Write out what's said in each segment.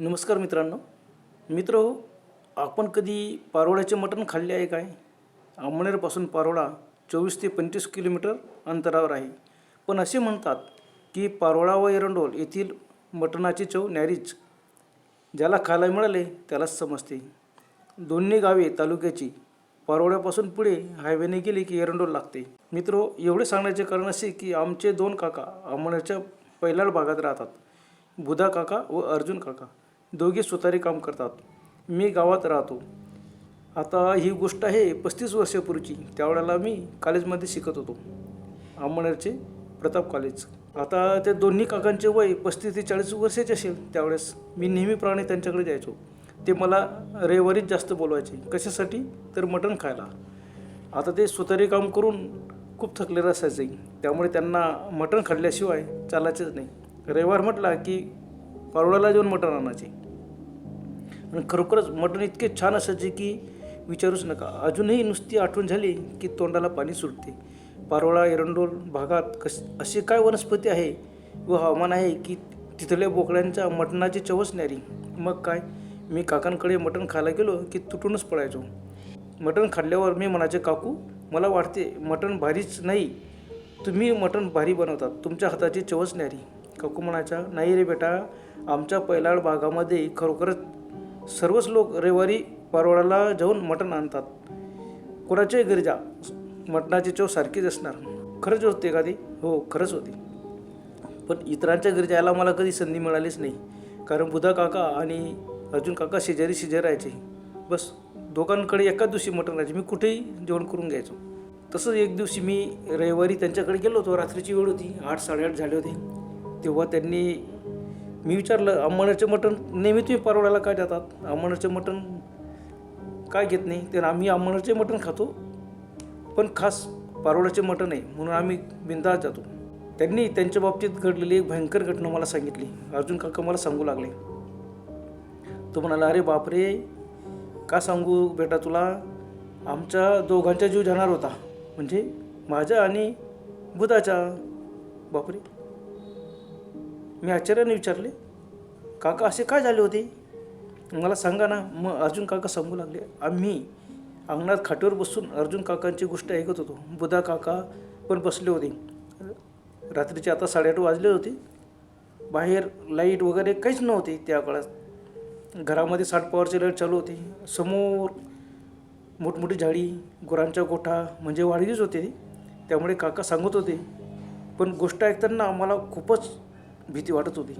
नमस्कार मित्रांनो. मित्र हो आपण कधी पारोळ्याचे मटण खाल्ले आहे काय? अमनेरपासून पारोळा चोवीस ते पंचवीस किलोमीटर अंतरावर आहे. पण असे म्हणतात की पारोळा व एरंडोल येथील मटणाची चव नॅरीच ज्याला खायला मिळाले त्यालाच समजते. दोन्ही गावे तालुक्याची पारोळ्यापासून पुढे हायवेने गेले की एरंडोल लागते. मित्र हो, एवढे सांगण्याचे कारण असे की आमचे दोन काका अमनेरच्या पैलाड भागात राहतात. बुधा काका व अर्जुन काका. दोघे सुतारी काम करतात. मी गावात राहतो. आता ही गोष्ट आहे पस्तीस वर्षापूर्वीची. त्यावेळेला मी कॉलेजमध्ये शिकत होतो. अंमनेरचे प्रताप कॉलेज. आता त्या दोन्ही काकांचे वय पस्तीस ते चाळीस वर्षाचे असेल. त्यावेळेस मी नेहमीप्रमाणे त्यांच्याकडे जायचो. ते मला रविवारीच जास्त बोलवायचे. कशासाठी? तर मटण खायला. आता ते सुतारी काम करून खूप थकलेलं असायचे. त्यामुळे त्यांना मटण खाल्ल्याशिवाय चालायचेच नाही. रविवार म्हटला की पारोळ्याला जाऊन मटण आणायचे. आणि खरोखरच मटण इतके छान असायचे की विचारूच नका. अजूनही नुसती आठवण झाली की तोंडाला पाणी सुटते. पारोळा एरंडोल भागात कस अशी काय वनस्पती आहे व हवामान आहे की तिथल्या बोकड्यांच्या मटणाची चवच न्यारी मग काय? मी काकांकडे मटण खायला गेलो की तुटूनच पडायचो मटण खाल्ल्यावर मी म्हणायचे काकू मला वाटते मटण भारीच नाही. तुम्ही मटण भारी बनवतात तुमच्या हाताची चवच न्यारी काकू म्हणायच्या नाही रे बेटा. आमच्या पैलाड भागामध्ये खरोखरच सर्वच लोक रविवारी पारोळ्याला जाऊन मटण आणतात. कोणाच्याही घरी जा मटणाची चव सारखीच असणार. खरंच होते का ती हो खरंच होती. पण इतरांच्या घरी जायला मला कधी संधी मिळालीच नाही. कारण बुधा काका आणि अर्जुन काका शेजारी शेजारी राहायचे. बस दोघांकडे एकाच दिवशी मटण राहायचे मी कुठेही जेवण करून घ्यायचो. तसंच एक दिवशी मी रविवारी त्यांच्याकडे गेलो होतो. रात्रीची वेळ होती. आठ साडेआठ झाले होते. तेव्हा त्यांनी मी विचारलं अंमण्याचे मटण नेहमी तुम्ही परवड्याला काय देतात? अंमण्याचे मटण काय घेत नाही? तर आम्ही अंमण्याचे मटण खातो पण खास पारोळ्याचे मटण आहे म्हणून आम्ही बिंदास जातो. त्यांनी त्यांच्या बाबतीत घडलेली एक भयंकर घटना मला सांगितली. अर्जुन काका मला सांगू लागले. तो म्हणाला अरे बापरे! का सांगू बेटा तुला? आमच्या दोघांचा जीव जाणार होता म्हणजे माझ्या आणि बुधाचा बापरे! मी आश्चर्याने विचारले काका असे काय झाले होते? मला सांगा ना मग अर्जुन काका सांगू लागले. आम्ही अंगणात खाटीवर बसून अर्जुन काकांची गोष्ट ऐकत होतो. बुधा काका पण बसले होते. रात्रीचे आता साडेआठ वाजले होते. बाहेर लाइट वगैरे काहीच नव्हते त्या काळात. घरामध्ये साठ पॉवरची लाइट चालू होती. समोर मोठमोठी झाडी गुरांचा गोठा म्हणजे वाढीच होते. त्यामुळे काका सांगत होते. पण गोष्ट ऐकताना आम्हाला खूपच भीती वाटत होती.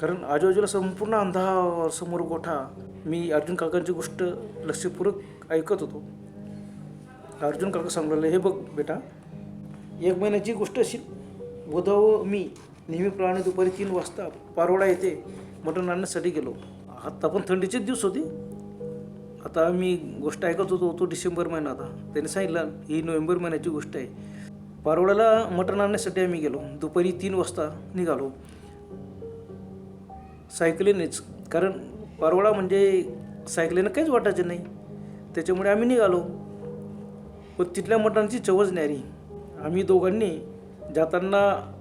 कारण आजूबाजूला संपूर्ण अंधार समोर गोठा. मी अर्जुन काकांची गोष्ट लक्षपूर्वक ऐकत होतो. अर्जुन काका सांगलेलं हे बघ बेटा एक महिन्याची गोष्ट अशी. बुधा मी नेहमीप्रमाणे दुपारी तीन वाजता पारोडा येथे मटण आणण्यासाठी गेलो. आता पण थंडीचेच दिवस होते. आता मी गोष्ट ऐकत होतो तो डिसेंबर महिना आता. त्याने सांगितलं ही नोव्हेंबर महिन्याची गोष्ट आहे. पारोळ्याला मटण आणण्यासाठी आम्ही गेलो. दुपारी तीन वाजता निघालो. सायकलीनेच. कारण पारोळा म्हणजे सायकलीनं काहीच वाटायचे नाही. त्याच्यामुळे आम्ही निघालो. व तिथल्या मटणाची चवच न्यारी आम्ही दोघांनी जाताना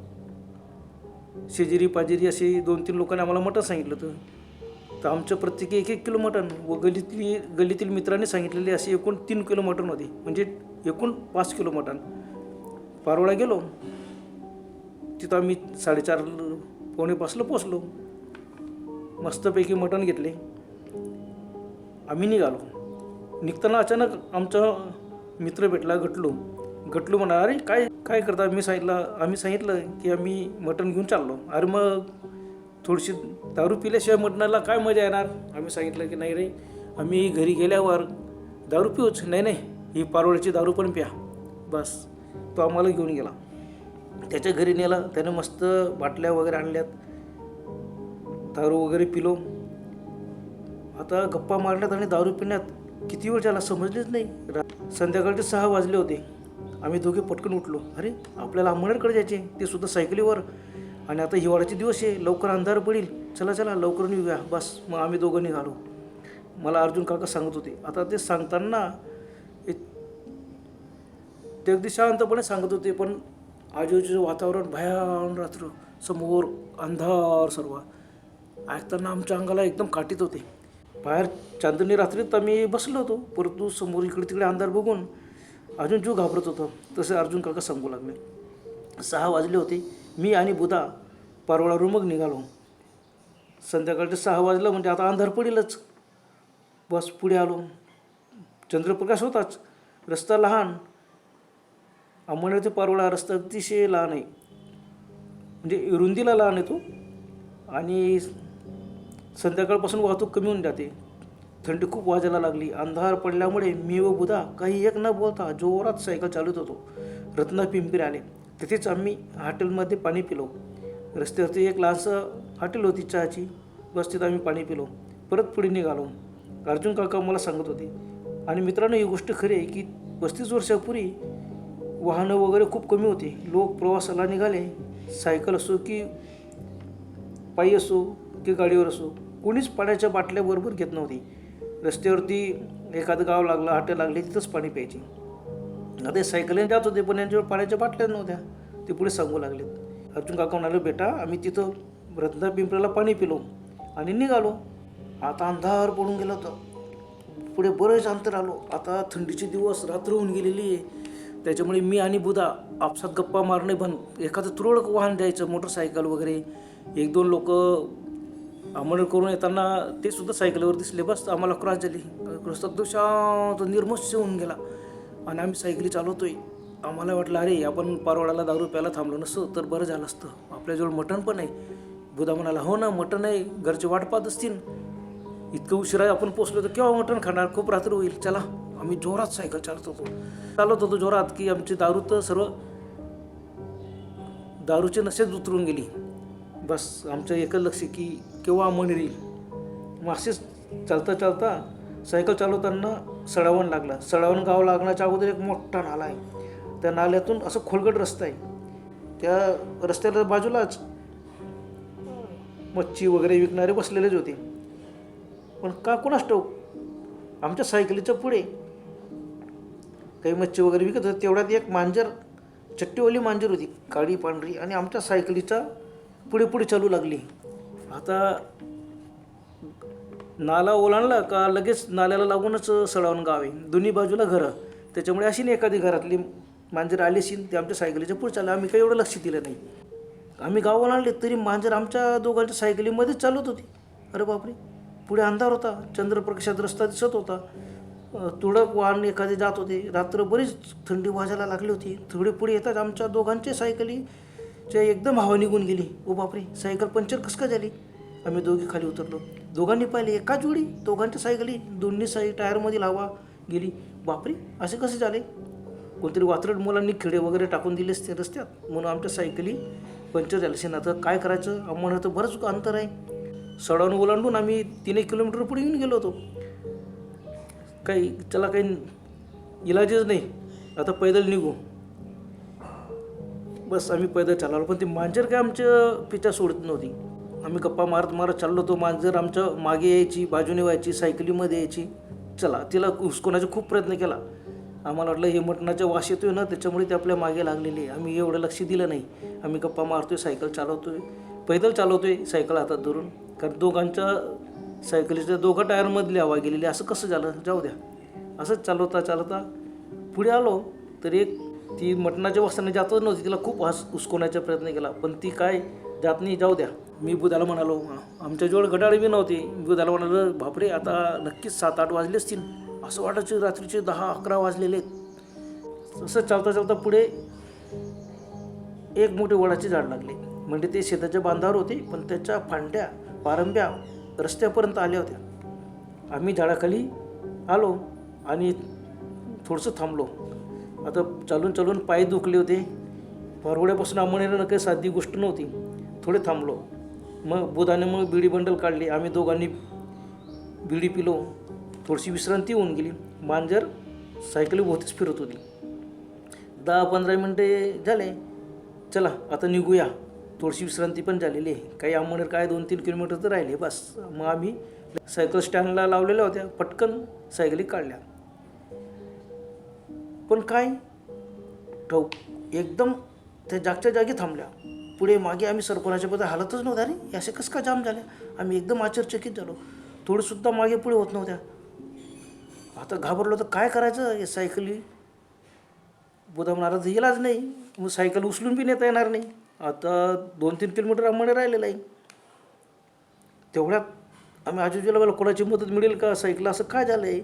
शेजिरी पाजेरी असे दोन तीन लोकांनी आम्हाला मटण सांगितलं होतं. तर आमचं प्रत्येकी एक एक किलो मटण व गलीतली गलीतील मित्रांनी सांगितलेले असे एकूण तीन किलो मटण होते. म्हणजे एकूण पाच किलो मटण. पारोळा गेलो. तिथं आम्ही साडेचार पावणे पाचला पोचलो मस्तपैकी मटण घेतले. आम्ही निघालो. निघताना अचानक आमचा मित्र भेटला घटलू घटलू म्हणा अरे काय काय करता? मी सांगितलं आम्ही सांगितलं की आम्ही मटण घेऊन चाललो. अरे मग थोडीशी दारू पिल्याशिवाय मटणाला काय मजा येणार? आम्ही सांगितलं की नाही रे आम्ही घरी गेल्यावर दारू पिऊच. नाही नाही ही पारोळ्याची दारू पण प्या. बस. तो आम्हाला घेऊन गेला. त्याच्या घरी नेला. त्याने मस्त बाटल्या वगैरे आणल्यात. दारू वगैरे पिलो. आता गप्पा मारण्यात आणि दारू पिण्यात किती वेळ झाला समजलेच नाही. संध्याकाळचे सहा वाजले होते. आम्ही दोघे पटकन उठलो. अरे आपल्याला अंमनेरकडे जायचे ते सुद्धा सायकलीवर. आणि आता हिवाळ्याचे दिवस आहे. लवकर अंधार पडेल. चला चला लवकर निघूया. बस मग आम्ही दोघं निघालो. मला अर्जुन काका सांगत होते. आता ते सांगताना ते अगदी शांतपणे सांगत होते पण आजूबाजूचं वातावरण भयान रात्र समोर अंधार सर्व. ऐकताना आमच्या अंगाला एकदम काटीत होते. बाहेर चांदणी रात्रीत आम्ही बसलो होतो परंतु समोर इकडे तिकडे अंधार बघून अजून जीव घाबरत होता तसे अर्जुन काका सांगू लागले. सहा वाजले होते मी आणि बुधा पारोळावरून मग निघालो. संध्याकाळचे सहा वाजलं म्हणजे आता अंधार पडेलच. बस पुढे आलो. चंद्रप्रकाश होताच. रस्ता लहान अंमळनेर ते पारोळा रस्ता अतिशय लहान आहे. म्हणजे रुंदीला लहान येतो आणि संध्याकाळपासून वाहतूक कमी होऊन जाते. थंडी खूप वाजायला लागली. अंधार पडल्यामुळे मी व बुधा काही एक न बोलता जोरात सायकल चालवत होतो. रत्ना पिंपरी आले. तिथेच आम्ही हॉटेलमध्ये पाणी पिलो. रस्त्यावरती एक लहानसं हॉटेल होती चहाची. बस तिथं आम्ही पाणी पिलो. परत पुढे निघालो. अर्जुन काका मला सांगत होते. आणि मित्रांनो ही गोष्ट खरी आहे की पस्तीस वर्षापूर्वी वाहनं वगैरे खूप कमी होती. लोक प्रवासाला निघाले. सायकल असो की पायी असो की गाडीवर असो कोणीच पाण्याच्या बाटल्या बरोबर घेत नव्हती. रस्त्यावरती एखादं गाव लागलं हॉटेल लागले तिथंच पाणी प्यायचे. आता सायकलीने जात होते पण यांच्यावर पाण्याच्या बाटल्या नव्हत्या. ते पुढे सांगू लागलेत. अर्जुन काका म्हणाले बेटा आम्ही तिथं रत्ना पिंपऱ्याला पाणी पिलो आणि निघालो. आता अंधार पडून गेला होता. पुढे बरेच अंतर आलो. आता थंडीचे दिवस रात्र होऊन गेलेली आहे. त्याच्यामुळे मी आणि बुधा आपसात गप्पा मारणे बंद एखादं तुरळक वाहन द्यायचं मोटरसायकल वगैरे. एक दोन लोक अंमळ करून येताना ते सुद्धा सायकलवर दिसले. बस आम्हाला क्रॉस झाली. क्रॉस तो शांत निर्मस्य होऊन गेला. आणि आम्ही सायकली चालवतोय. आम्हाला वाटलं अरे आपण पारवाडाला दारू प्यायला थांबलो नसतो तर बरं झालं असतं. आपल्याजवळ मटण पण आहे. बुधा म्हणाला हो ना मटण आहे. घरचे वाट पाहत असतील. इतकं उशिरा आपण पोचलो तर केव्हा मटण खाणार? खूप रात्र होईल. चला. आम्ही जोरात सायकल चालत होतो. चालत होतो जोरात की आमची दारू तर सर्व दारूचे नशेच उतरून गेली. बस आमचं एकच लक्ष की केव्हा मन येईल. मग असेच चालता चालता सायकल चालवताना सडावण लागला. सडावण गाव लागण्याच्या अगोदर एक मोठा नाला आहे. त्या नाल्यातून असं खोलगट रस्ता आहे. त्या रस्त्याला बाजूलाच मच्छी वगैरे विकणारे बसलेलेच होते. पण का कोणास ठाऊक? आमच्या सायकलीच्या पुढे काही मच्छी वगैरे विकत होते तेवढ्यात एक मांजर चट्टीवाली मांजर होती काळी पांढरी. आणि आमच्या सायकलीचा पुढे पुढे चालू लागली. आता नाला ओलांडला का लगेच नाल्याला लागूनच सडावून गाव आहे. दोन्ही बाजूला घरं. त्याच्यामुळे अशी नाही एखादी घरातली मांजर आली असेल ते आमच्या सायकलीच्या पुढे चाललं. आम्ही काही एवढं लक्ष दिलं नाही. आम्ही गाव ओलांडले तरी मांजर आमच्या दोघांच्या सायकलीमध्येच चालत होती. अरे बापरे. पुढे अंधार होता. चंद्रप्रकाशात रस्ता दिसत होता. तुळक तुडक वाहन एखादे जात होते. रात्र बरीच थंडी वाजायला लागली होती. थोडे पुढे येतात आमच्या दोघांच्या सायकलीच्या एकदम हवा निघून गेली. ओ बापरे सायकल पंक्चर कसं काय झाली? आम्ही दोघी खाली उतरलो. दोघांनी पाहिले एकाच वेळी दोघांच्या सायकली दोन्ही साई टायरमधील हवा गेली. बापरे असे कसे झाले? कोणतरी वात्रट मुलांनी खिडे वगैरे टाकून दिले असते रस्त्यात. म्हणून आमच्या सायकली पंक्चर झाले असे आता काय करायचं? आम्हाला तर बरंच अंतर आहे. सडावून ओलांडून आम्ही तीन एक किलोमीटर पुढे येऊन गेलो होतो. काही त्याला काही इलाजच नाही. आता पैदल निघू. बस आम्ही पैदल चालवलो पण ती मांजर काय आमच्या पिच्या सोडत नव्हती. आम्ही गप्पा मारत मारत चाललो होतो मांजर आमच्या मागे यायची बाजूने व्हायची सायकलीमध्ये यायची. चला तिला हुसकवण्याचा खूप प्रयत्न केला. आम्हाला वाटलं हे मटणाच्या वास येतोय ना त्याच्यामुळे ते आपल्या मागे लागलेले आहे. आम्ही एवढं लक्ष दिलं नाही. आम्ही गप्पा मारतोय सायकल चालवतोय. पैदल चालवतोय सायकल हातात धरून. कारण दोघांच्या सायकलीच्या दोघं टायरमधली हवा गेलेली. असं कसं झालं? जाऊ द्या. असंच चालवता चालवता पुढे आलो तर एक ती मटणाच्या वासाने जातच नव्हती. तिला खूप हस उसकवण्याचा प्रयत्न केला. पण ती काय? जात नाही. जाऊ द्या. मी बुधाला म्हणालो आमच्याजवळ गडाळी बी नव्हती. बुधाला म्हणालो बापरे आता नक्कीच सात आठ वाजले असतील. असं वाटायचं रात्रीचे दहा अकरा वाजलेले आहेत. तसं चालता चालता पुढे एक मोठे वडाचे झाड लागले. म्हणजे ते शेताच्या बांधावर होते पण त्याच्या फांद्या पारंब्या रस्त्यापर्यंत आल्या होत्या. आम्ही झाडाखाली आलो आणि थोडंसं थांबलो. आता चालून चालून पाय दुखले होते. परवड्यापासून आम्हाला काही साधी गोष्ट नव्हती. थोडे थांबलो. मग बुधाने मग बिडी बंडल काढली. आम्ही दोघांनी बिडी पिलो. थोडीशी विश्रांती होऊन गेली. मांजर सायकली भोवतीच फिरत होती. दहा पंधरा मिनटे झाले. चला आता निघूया. थोडीशी विश्रांती पण झालेली आहे. काही आम्हाला काय दोन तीन किलोमीटर तर राहिले बस. मग आम्ही सायकल स्टँडला लावलेल्या होत्या. पटकन सायकली काढल्या. पण काय? ठाऊक एकदम त्या जागच्या जागी थांबल्या. पुढे मागे आम्ही सरपणाच्या बद्दल हालतच नव्हत्या अरे असे कसं का जाम झाल्या आम्ही एकदम आश्चर्यचकित झालो. थोडंसुद्धा मागे पुढे होत नव्हत्या. आता घाबरलो तर काय करायचं? हे सायकली बुधा म्हणाला तर इलाज नाही. मग सायकल उचलून बी नेता येणार नाही. आता दोन तीन किलोमीटर आम्हाला राहिलेलं आहे तेवढ्यात आम्ही आजूबाजूला मला कोणाची मदत मिळेल का सायकल असं काय झालं आहे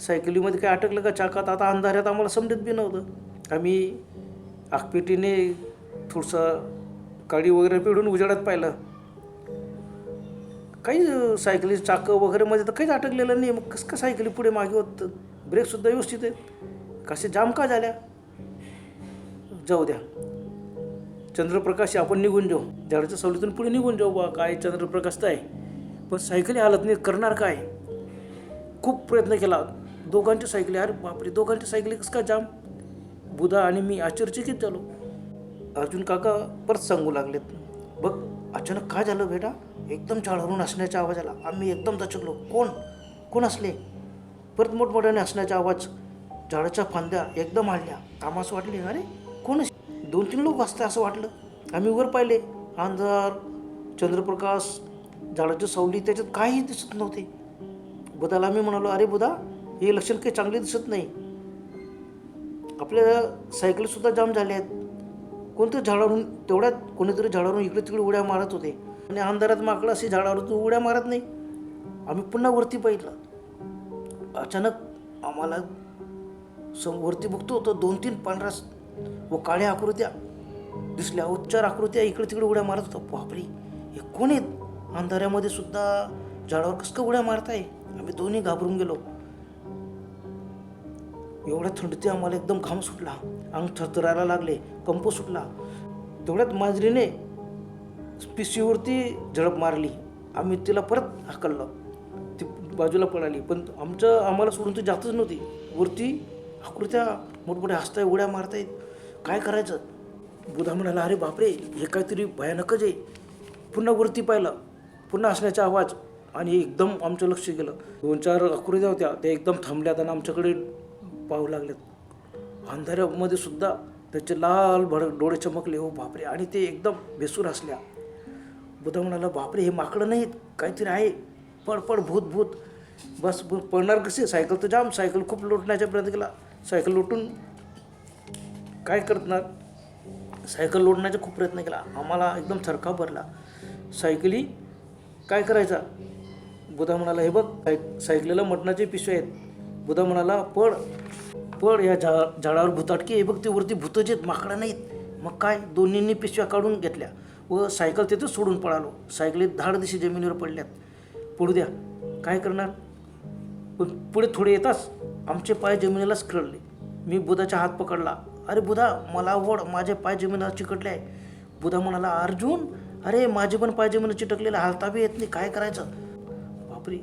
सायकलीमध्ये काय अटकलं का चाकात? आता अंधाऱ्यात आम्हाला समजत बी नव्हतं. आम्ही आगपेटीने थोडंसं काळी वगैरे पिढून उजेडात पाहिलं. काही सायकली चाकं वगैरे मध्ये तर काहीच अटकलेलं नाही. मग कसं का सायकली पुढे मागे होत? ब्रेकसुद्धा व्यवस्थित आहेत कसे जाम का झाल्या? जाऊ द्या. चंद्रप्रकाश आपण निघून जाऊ. झाडाच्या सावलीतून पुढे निघून जाऊ बा काय चंद्रप्रकाश तर आहे. पण सायकली हालत नाही करणार काय? खूप प्रयत्न केला. दोघांच्या सायकली अरे बापरे दोघांच्या सायकली कसं का जाम? बुधा आणि मी आश्चर्यचकित झालो. अर्जुन काका परत सांगू लागलेत. बघ अचानक काय झालं बेटा? एकदम झाडावरून हसण्याचा आवाज आला आम्ही एकदम दचकलो. कोण? कोण असले परत मोठमोठ्याने हसण्याचा आवाज. झाडाच्या फांद्या एकदम हलल्या. कामास वाटले. अरे कोण असे? दोन तीन लोक असते असं वाटलं. आम्ही वर पाहिले. अंधार चंद्रप्रकाश झाडाची सावली त्याच्यात काहीही दिसत नव्हते. बुधाला आम्ही म्हणालो अरे बुधा हे लक्षण काही चांगले दिसत नाही. आपल्या सायकलीसुद्धा जाम झाल्या आहेत. कोणतं झाडावरून तेवढ्यात कोणीतरी झाडावरून इकडे तिकडे उड्या मारत होते. आणि अंधारात माकडं असे झाडावरून उड्या मारत नाही. आम्ही पुन्हा वरती पाहिलं. अचानक आम्हाला सम वरती बघतो तर दोन तीन पांढरा व काळ्या आकृत्या दिसल्या उच्चार आकृत्या इकडे तिकडे उड्या मारत होता. बापरे हे कोण आहेत? अंधाऱ्यामध्ये सुद्धा झाडावर कसं उड्या मारताय? आम्ही दोन्ही घाबरून गेलो. एवढ्या थंडीत आम्हाला एकदम घाम सुटला. अंग थरथरायला लागले कंप सुटला. तेवढ्यात मांजरीने पिशवीवरती झडप मारली. आम्ही तिला परत हाकललं ती बाजूला पळाली. पण आमचं आम्हाला सोडून ती जातच नव्हती. वरती आकृत्या मोठमोठ्या हसताय उड्या मारतायत. काय करायचं? बुधा म्हणाला अरे बापरे हे काहीतरी भयानकच आहे. पुन्हा वरती पाहिलं पुन्हा हसण्याचा आवाज आणि एकदम आमचं लक्ष गेलं. दोन चार अकृत्या होत्या त्या एकदम थांबल्यात आणि आमच्याकडे पाहू लागल्यात अंधाऱ्यामध्ये सुद्धा त्याचे लाल भडक डोळे चमकले. हो बापरे आणि ते एकदम बेसूर असल्या बुधा म्हणाला बापरे हे माकडं नाहीत काहीतरी आहे. पड पड भूत भूत. बस पडणार कसे? सायकल तर जाम सायकल खूप लोटण्याचा प्रयत्न केला. सायकल लोटून काय करणार? सायकल लोटण्याचा खूप प्रयत्न केला. आम्हाला एकदम थरकाव भरला. सायकली काय करायचा? बुधा म्हणाला हे बघ सायक सायकलीला मटणाचे पिशव्या आहेत. बुधा म्हणाला पड पड या झा झाडावर भुताटकी. हे बघ ते वरती भूतच आहेत माकडा नाहीत. मग काय? दोन्हींनी पिशव्या काढून घेतल्या व सायकल तिथंच सोडून पळालो. सायकलीत धाड दिशी जमिनीवर पडल्यात. पडू द्या. काय करणार? पण पुढे थोडे येताच आमचे पाय जमिनीलाच खरडले मी बुधाचा हात पकडला. अरे बुधा मला ओढ माझे पाय जमिनीला चिकटले आहे. बुधा म्हणाला अर्जुन अरे माझे पण पाय जमिनीला चिटकलेले हालता बी येत नाही काय करायचं? बापरे.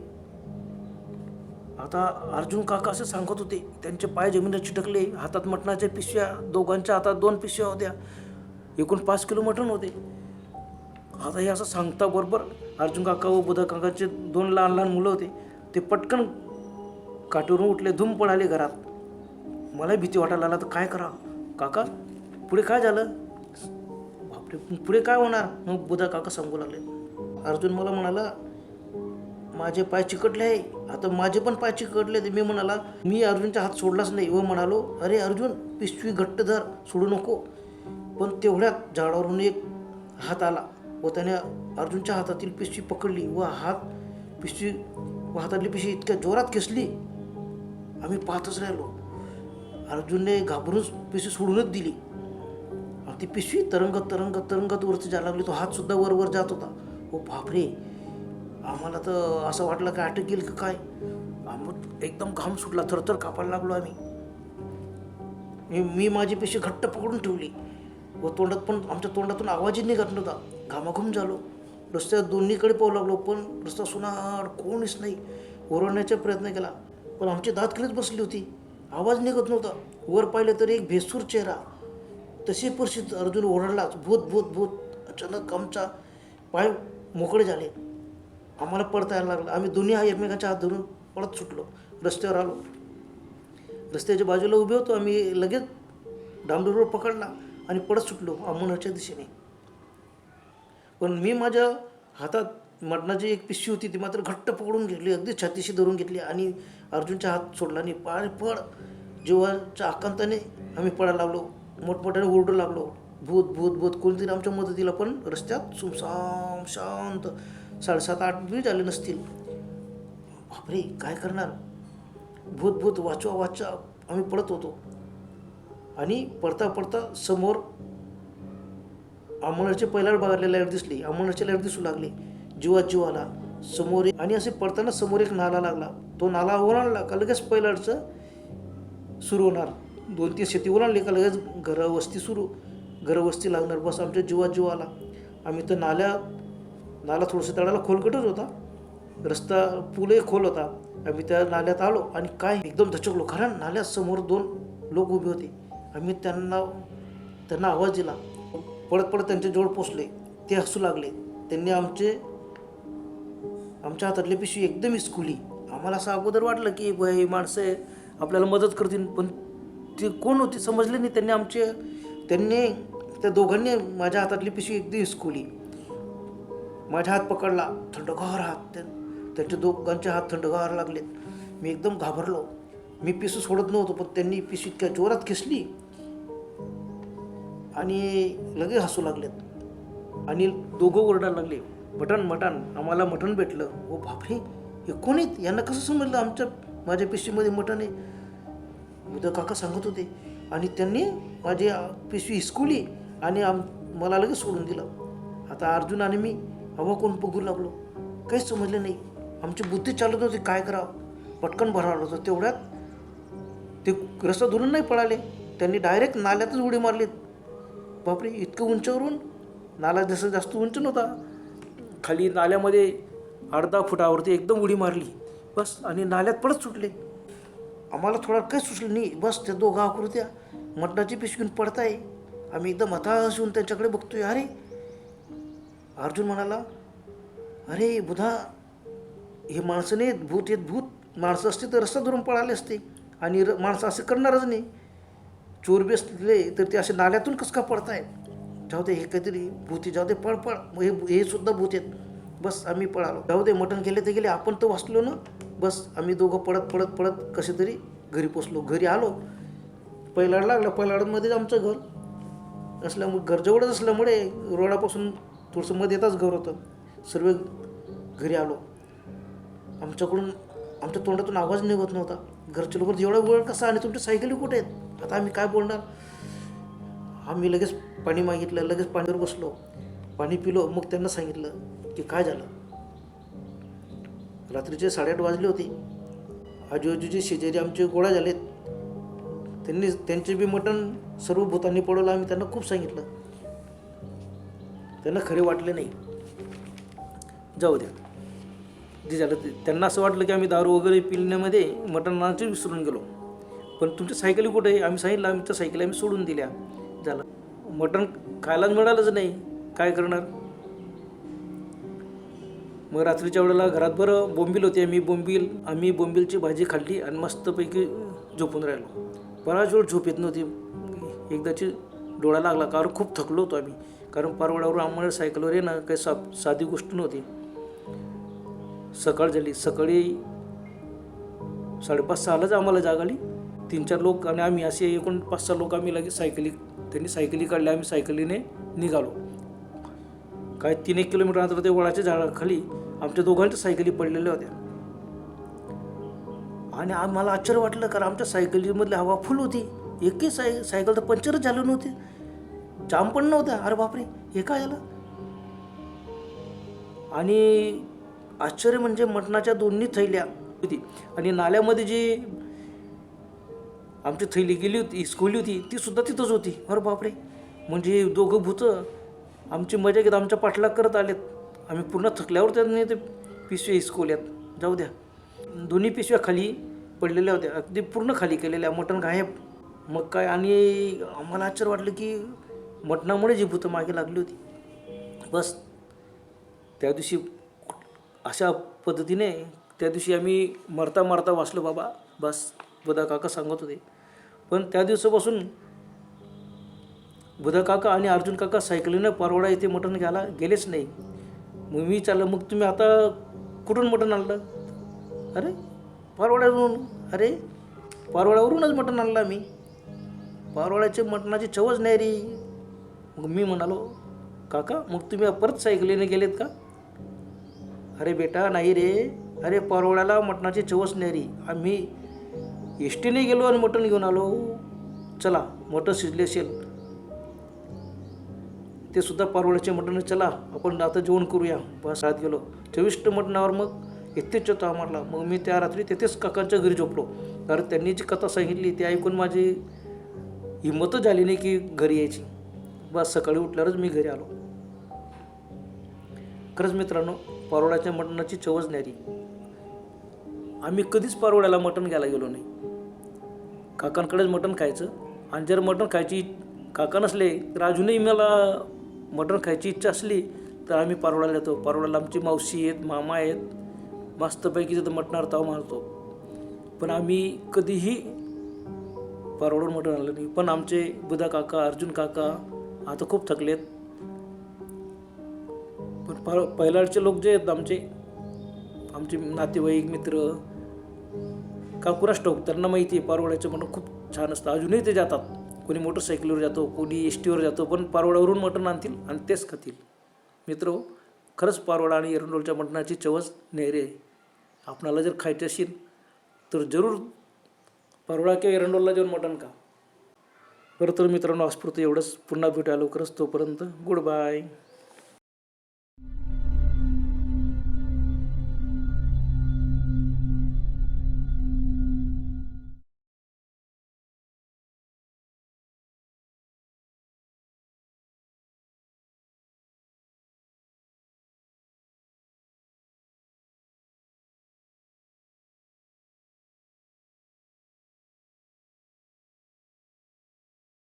आता अर्जुन काका असं सांगत होते त्यांचे पाय जमिनीला चिटकले हातात मटणाच्या पिशव्या दोघांच्या हातात दोन पिशव्या होत्या एकूण पाच किलो मटण होते. आता हे असं सांगता बरोबर अर्जुन काका व बुधा काकाचे दोन लहान लहान मुलं होते ते पटकन काठीवरून उठले धूम पडाले घरात. मला भीती वाटायला लागला तर काय करा काका पुढे काय झालं? बापरे पुढे काय होणार? मग बुधा काका सांगू लागले. अर्जुन मला म्हणाला माझे पाय चिकटले आहे. आता माझे पण पाय चिकटले ते मी म्हणाला मी अर्जुनचा हात सोडलाच नाही. व म्हणालो अरे अर्जुन पिशवी घट्ट धर सोडू नको. पण तेवढ्यात झाडावरून एक हात आला व त्याने अर्जुनच्या हातातील पिशवी पकडली व हात पिशवी व हातातली पिशवी इतक्या जोरात खेचली. आम्ही पाहतच राहिलो. अर्जुनने घाबरून पिशवी सोडूनच दिली. आणि ती पिशवी तरंगत तरंगत तरंगत वरती जायला लागली. तो हातसुद्धा वरवर जात होता. हो बापरे. आम्हाला तर असं वाटलं काय अटक येईल का काय? आम्ही एकदम घाम सुटला. थरथर कापायला लागलो आम्ही. मी- माझी पिशवी घट्ट पकडून ठेवली. व तोंडात पण आमच्या तोंडातून आवाजही निघत नव्हता. घामाघूम झालो. रस्त्यात दोन्हीकडे पाहू लागलो पण रस्ता सुनाड कोणीच नाही. ओरडण्याचा प्रयत्न केला. पण आमची दात दातखिलीच बसली होती. आवाज निघत नव्हता. वर पाहिलं तर एक भेसूर चेहरा. तशी परिस्थिती अर्जुन ओरडलाच भूत भूत भूत. अचानक आमचा पाय मोकळे झाले. आम्हाला पडता यायला लागलं. आम्ही दोन्ही हा एकमेकांच्या हात धरून पळत सुटलो. रस्त्यावर आलो. रस्त्याच्या बाजूला उभे होतो. आम्ही लगेच डांबरी पकडला आणि पडत सुटलो अमोनाच्या दिशेने. पण मी माझ्या हातात मटणाची एक पिशवी होती ती मात्र घट्ट पकडून घेतली अगदी छातीशी धरून घेतली आणि अर्जुनचा हात सोडला आणि पाय पड. जीवाच्या आकांताने आम्ही पडायला लागलो. मोठमोठ्याने ओरडू लागलो. भूत भूत भूत. कोणीतरी आमच्या मदतीला पण रस्त्यात सुमसाम शांत. साडेसात आठ बी झाले नसतील. बापरे काय करणार? भूत भूत वाचवा वाचा. आम्ही पडत होतो. आणि पडता पडता समोर अंमळाची पहिल्यावर बघायला लाइट दिसली. अंमळाची लाइट दिसू लागली. जीवात जीव आला समोर आणि असे पडताना समोर एक नाला लागला. तो नाला ओलांडला का लगेच पहिल्याचं सुरू होणार. दोन तीन शेती ओलांडली का लगेच घरवस्ती सुरू. घरवस्ती लागणार. बस आमच्या जीवात जीव आला आम्ही तर नाल्या नाला थोडंसं तळाला खोलकटच होता. रस्ता पुलही खोल होता. आम्ही त्या नाल्यात आलो आणि काय एकदम धचकलो. कारण नाल्यासमोर दोन लोक उभे होते. आम्ही त्यांना त्यांना आवाज दिला. पडत पडत त्यांच्याजवळ पोचले. ते हसू लागले. त्यांनी आमचे आमच्या हातातली पिशवी एकदम हिसकुली. आम्हाला असं अगोदर वाटलं की बुवा ही माणसं आपल्याला मदत करतील. पण ते कोण होती समजले नाही. त्यांनी आमचे त्यांनी त्या दोघांनी माझ्या हातातली पिशवी एकदम हिसकुली. माझ्या हात पकडला थंडगार हात त्यांच्या त्यांचे दोघांचे हात थंडगार लागलेत मी एकदम घाबरलो. मी पिसू सोडत नव्हतो पण त्यांनी पिशवी इतक्या जोरात खेचली आणि लगेच हसू लागलेत. आणि दोघं ओरडायला लागले. मटण मटण. आम्हाला मटण भेटलं. ओ बापरे. हे कोण आहेत? यांना कसं समजलं आमच्या माझ्या पिशवीमध्ये मटण आहे? उद्या काका सांगत होते. आणि त्यांनी माझी पिशवी हिसकुली आणि आम मला लगेच सोडून दिलं. आता अर्जुन आणि मी हवा कोण बघू लागलो? काहीच समजलं नाही. आमची बुद्धी चालत होती काय करावं? पटकन भरावं होतं. तेवढ्यात ते रस्ता धरून नाही पळाले. त्यांनी डायरेक्ट नाल्यातच उडी मारली बापरे इतकं उंचावरून? नाला जसं जास्त उंच नव्हता. खाली नाल्यामध्ये अर्धा फुटावरती एकदम उडी मारली. बस आणि नाल्यात पडत सुटले. आम्हाला थोडा काही सुचलं नाही. बस त्या दोघा आकृत्या मटणाची पिशवीन पडताय. आम्ही एकदम हताश होऊन त्यांच्याकडे बघतोय. अरे अर्जुन म्हणाला अरे बुधा हे माणसं नाहीत. भूत येत भूत. माणसं असते तर रस्ता धरून पळाले असते. आणि र माणसं असं करणारच नाही. चोर बी असले तर ते असे नाल्यातून कसं का पडताय जाऊ दे हे काहीतरी भूती जाऊ दे पळ. पळ हे हे सुद्धा भूत आहेत. बस आम्ही पळालो. जाऊ दे मटण केले ते गेले आपण तर वाचलो ना. बस आम्ही दोघं पडत पडत पडत कसे तरी घरी पोचलो. घरी आलो. पैलाड लागला. पैलाडमध्येच आमचं घर. असल्यामुळे घर जवळच असल्यामुळे रोडापासून थोडंसं मध्ये येताच घर होतं. सर्व घरी आलो. आमच्याकडून आमच्या तोंडातून आवाज निघत नव्हता. घरचे लोक एवढा वेळ कसा आणि तुमच्या सायकली कुठे आहेत? आता आम्ही काय बोलणार? आम्ही लगेच पाणी मागितलं लगेच पाण्यावर बसलो. पाणी पिलो मग त्यांना सांगितलं की काय झालं? रात्रीचे साडेआठ वाजले होते. आजूबाजूचे शेजारी आमचे गोळा झालेत. त्यांनी त्यांचे बी मटण सर्व भूतांनी पडवलं आम्ही त्यांना खूप सांगितलं. त्यांना खरे वाटले नाही. जाऊ द्या. जे झालं ते त्यांना असं वाटलं की आम्ही दारू वगैरे पिण्यामध्ये मटणाचे विसरून गेलो. पण तुमच्या सायकली कुठे आहे? आम्ही सांगितलं आमच्या सायकली आम्ही सोडून दिल्या. झालं. मटण खायलाच मिळालंच नाही. काय करणार? मग रात्रीच्या वेळेला घरात बरं बोंबील होती. आम्ही बोंबील आम्ही बोंबीलची भाजी खाल्ली आणि मस्तपैकी झोपून राहिलो. बराच वेळ झोप येत नव्हती. एकदाची डोळा लागला. कारण खूप थकलो होतो आम्ही. कारण परवड्यावर आम्हाला सायकलवर येणं ना काही सा साधी गोष्ट नव्हती. सकाळ झाली. सकाळी साडेपाच सहालाच आम्हाला जाग आली. तीन चार लोक आणि आम्ही असे एकूण पाच सहा लोक आम्ही लगेच सायकली त्यांनी सायकली काढल्या आम्ही सायकलीने निघालो. काय तीन एक किलोमीटर अंतर ते वळाच्या झाडाखाली आमच्या दोघांच्या सायकली पडलेल्या होत्या. आणि आम्हाला आश्चर्य वाटलं कारण आमच्या सायकलीमधली हवा फुल होती. एकही साय सायकल तर पंक्चरच झालं नव्हते. जाम पण नव्हत्या. अरे बापरे हे काय झालं? आणि आश्चर्य म्हणजे मटणाच्या दोन्ही थैल्या होती. आणि नाल्यामध्ये जी आमची थैली गेली होती हिसकवली होती ती सुद्धा तिथंच होती. अरे बापरे. म्हणजे दोघं भूतं आमची मजा घेत आमच्या पाठलाग करत आलेत. आम्ही पूर्ण थकल्यावर त्यांनी ते पिशव्या हिसकवल्यात. जाऊ द्या. दोन्ही पिशव्या खाली पडलेल्या होत्या. अगदी पूर्ण खाली केलेल्या. मटण गायब. मग काय? आणि आम्हाला आश्चर्य वाटलं की मटणामुळे जी भूतं मागे लागली होती. बस. त्या दिवशी अशा पद्धतीने त्या दिवशी आम्ही मरता मरता वाचलो बाबा. बस. बदा काका सांगत होते. पण त्या दिवसापासून बुधा काका आणि अर्जुन काका सायकलीनं परवडा इथे मटण घ्यायला गेलेच नाही. मग मी चाललं मग तुम्ही आता कुठून मटण आणलं? अरे पारवाड्यावरून. अरे पारवाड्यावरूनच मटण आणलं मी पारवाड्याचे मटणाची चवच नाही रे. मग मी म्हणालो काका मग तुम्ही परत सायकलीने गेलेत का? अरे बेटा नाही रे. अरे परवड्याला मटणाची चवच नाही रे. आम्ही एस टीने गेलो आणि मटण घेऊन आलो. चला मटण शिजले असेल. ते सुद्धा परवड्याचे मटण चला आपण आता जेवण करूया. बस आत गेलो. चविष्ट मटणावर मग येतेच होतो आम्हाला मग मी त्या रात्री तेथेच काकांच्या घरी झोपलो. कारण त्यांनी जी कथा सांगितली ती ऐकून माझी हिंमतच झाली नाही की घरी यायची. बस सकाळी उठल्यावरच मी घरी आलो. खरंच मित्रांनो परवड्याच्या मटणाची चवच न्यारी. आम्ही कधीच परवड्याला मटण घ्यायला गेलो नाही. काकांकडेच मटण खायचं आणि जर मटण खायची काका नसले तर अजूनही मला मटण खायची इच्छा असली तर आम्ही परवड्याला येतो परवड्याला आमची मावशी आहेत मामा आहेत. मस्तपैकी तिथं मटणार ताव मारतो. पण आम्ही कधीही परवडून मटण आलं नाही. पण आमचे बुधा काका अर्जुन काका आता खूप थकलेत. पण प पहिल्याचे लोक जे आहेत आमचे आमचे नातेवाईक मित्र का स्टॉक ठाऊक त्यांना माहिती आहे पारवड्याचं मटण खूप छान असतं. अजूनही ते जातात. कोणी मोटरसायकलीवर जातो कोणी एस टीवर जातो पण पारवड्यावरून मटण आणतील आणि तेच खातील. मित्र हो, खरंच पारवडा आणि एरंडोलच्या मटणाची चवच नेहरे आहे. आपणाला जर खायचे असेल तर जरूर पारोळा किंवा एरंडोलला जाऊन मटण का बरं तर मित्रांनो आजपुरतं एवढंच. पुन्हा भेटायला लवकरच तोपर्यंत. Good bye